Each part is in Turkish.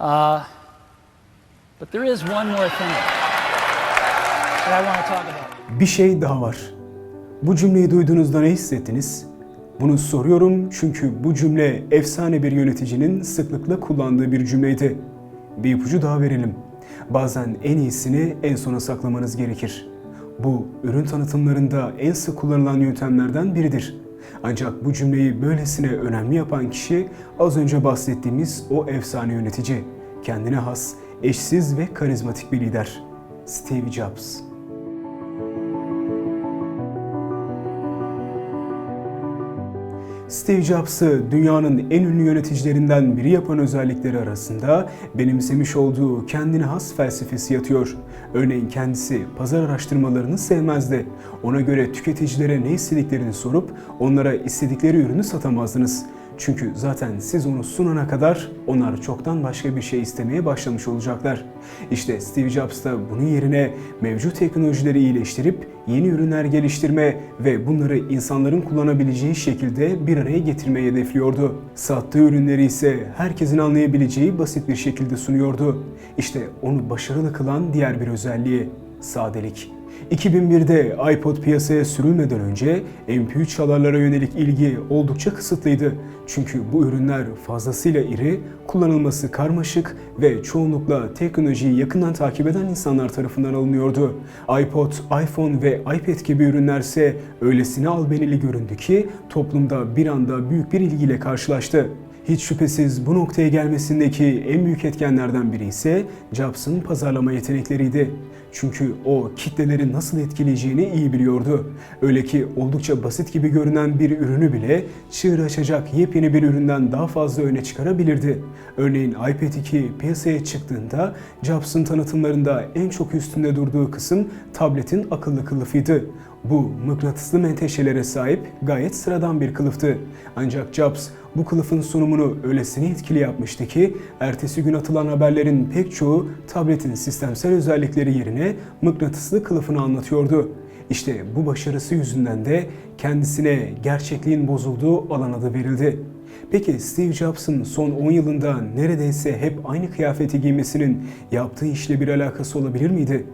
Uh, but there is one more thing that I want to talk about. Bir şey daha var. Bu cümleyi duyduğunuzda ne hissettiniz? Bunu soruyorum çünkü bu cümle efsane bir yöneticinin sıklıkla kullandığı bir cümleydi. Bir ipucu daha verelim. Bazen en iyisini en sona saklamanız gerekir. Bu ürün tanıtımlarında en sık kullanılan yöntemlerden biridir. Ancak bu cümleyi böylesine önemli yapan kişi az önce bahsettiğimiz o efsane yönetici. Kendine has, eşsiz ve karizmatik bir lider. Steve Jobs. Steve Jobs'ı dünyanın en ünlü yöneticilerinden biri yapan özellikleri arasında benimsemiş olduğu kendine has felsefesi yatıyor. Örneğin kendisi pazar araştırmalarını sevmezdi. Ona göre tüketicilere ne istediklerini sorup onlara istedikleri ürünü satamazdınız. Çünkü zaten siz onu sunana kadar onlar çoktan başka bir şey istemeye başlamış olacaklar. İşte Steve Jobs da bunun yerine mevcut teknolojileri iyileştirip yeni ürünler geliştirme ve bunları insanların kullanabileceği şekilde bir araya getirmeyi hedefliyordu. Sattığı ürünleri ise herkesin anlayabileceği basit bir şekilde sunuyordu. İşte onu başarılı kılan diğer bir özelliği sadelik. 2001'de iPod piyasaya sürülmeden önce MP3 çalarlara yönelik ilgi oldukça kısıtlıydı. Çünkü bu ürünler fazlasıyla iri, kullanılması karmaşık ve çoğunlukla teknolojiyi yakından takip eden insanlar tarafından alınıyordu. iPod, iPhone ve iPad gibi ürünlerse öylesine albenili göründü ki toplumda bir anda büyük bir ilgiyle karşılaştı. Hiç şüphesiz bu noktaya gelmesindeki en büyük etkenlerden biri ise Jobs'ın pazarlama yetenekleriydi. Çünkü o kitleleri nasıl etkileyeceğini iyi biliyordu. Öyle ki oldukça basit gibi görünen bir ürünü bile çığır açacak yepyeni bir üründen daha fazla öne çıkarabilirdi. Örneğin iPad 2 piyasaya çıktığında Jobs'ın tanıtımlarında en çok üstünde durduğu kısım tabletin akıllı kılıfıydı. Bu mıknatıslı menteşelere sahip gayet sıradan bir kılıftı. Ancak Jobs bu kılıfın sunumunu öylesine etkili yapmıştı ki ertesi gün atılan haberlerin pek çoğu tabletin sistemsel özellikleri yerine mıknatıslı kılıfını anlatıyordu. İşte bu başarısı yüzünden de kendisine gerçekliğin bozulduğu alan adı verildi. Peki Steve Jobs'ın son 10 yılında neredeyse hep aynı kıyafeti giymesinin yaptığı işle bir alakası olabilir miydi?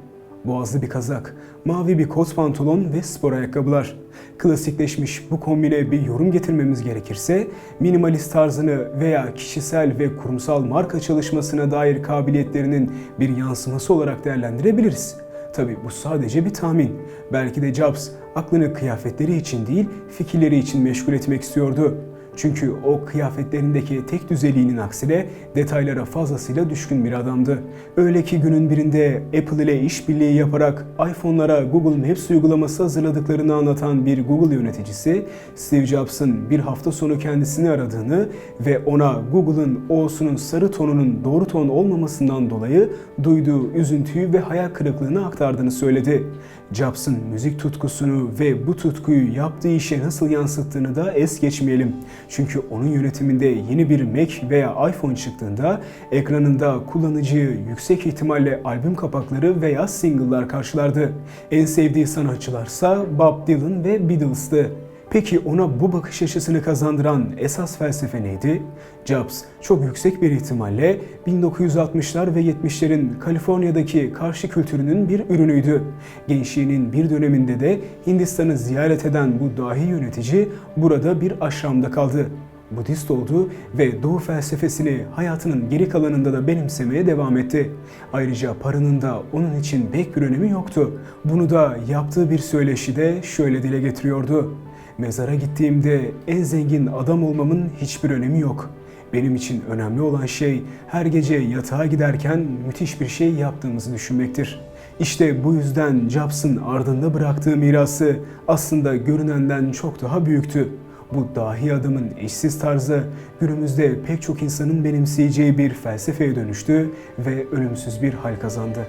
Boğazlı bir kazak, mavi bir kot pantolon ve spor ayakkabılar. Klasikleşmiş bu kombine bir yorum getirmemiz gerekirse minimalist tarzını veya kişisel ve kurumsal marka çalışmasına dair kabiliyetlerinin bir yansıması olarak değerlendirebiliriz. Tabi bu sadece bir tahmin. Belki de Jobs aklını kıyafetleri için değil fikirleri için meşgul etmek istiyordu. Çünkü o kıyafetlerindeki tek düzeliğinin aksine detaylara fazlasıyla düşkün bir adamdı. Öyle ki günün birinde Apple ile işbirliği yaparak iPhone'lara Google Maps uygulaması hazırladıklarını anlatan bir Google yöneticisi Steve Jobs'ın bir hafta sonu kendisini aradığını ve ona Google'ın O'sunun sarı tonunun doğru ton olmamasından dolayı duyduğu üzüntüyü ve hayal kırıklığını aktardığını söyledi. Jobs'ın müzik tutkusunu ve bu tutkuyu yaptığı işe nasıl yansıttığını da es geçmeyelim. Çünkü onun yönetiminde yeni bir Mac veya iPhone çıktığında ekranında kullanıcıyı yüksek ihtimalle albüm kapakları veya single'lar karşılardı. En sevdiği sanatçılarsa Bob Dylan ve Beatles'tı. Peki ona bu bakış açısını kazandıran esas felsefe neydi? Jobs çok yüksek bir ihtimalle 1960'lar ve 70'lerin Kaliforniya'daki karşı kültürünün bir ürünüydü. Gençliğinin bir döneminde de Hindistan'ı ziyaret eden bu dahi yönetici burada bir aşramda kaldı. Budist oldu ve Doğu felsefesini hayatının geri kalanında da benimsemeye devam etti. Ayrıca paranın da onun için pek bir önemi yoktu. Bunu da yaptığı bir söyleşide şöyle dile getiriyordu. Mezara gittiğimde en zengin adam olmamın hiçbir önemi yok. Benim için önemli olan şey her gece yatağa giderken müthiş bir şey yaptığımızı düşünmektir. İşte bu yüzden Jobs'ın ardında bıraktığı mirası aslında görünenden çok daha büyüktü. Bu dahi adamın eşsiz tarzı günümüzde pek çok insanın benimseyeceği bir felsefeye dönüştü ve ölümsüz bir hal kazandı.